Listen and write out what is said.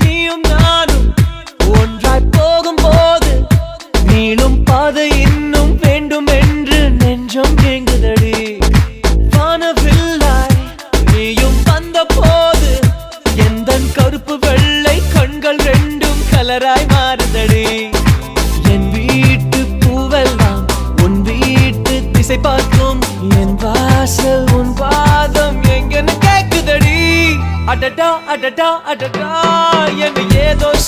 நீயும் நானும் ஒன்றாய் போகும்போது நீளும் பாதை இன்னும் வேண்டும் என்று நெஞ்சம் ஏங்குதடி. வானவில்லாய் நீயும் வந்த போது எந்த கருப்பு வெள்ளை கண்கள் ரெண்டும் கலராய் மாறுதடி. என் வீட்டு பூவெல்லாம் உன் வீட்டு திசை பார்க்கும் என் வாசல் အတတအတတအတတရဲ့မရေသော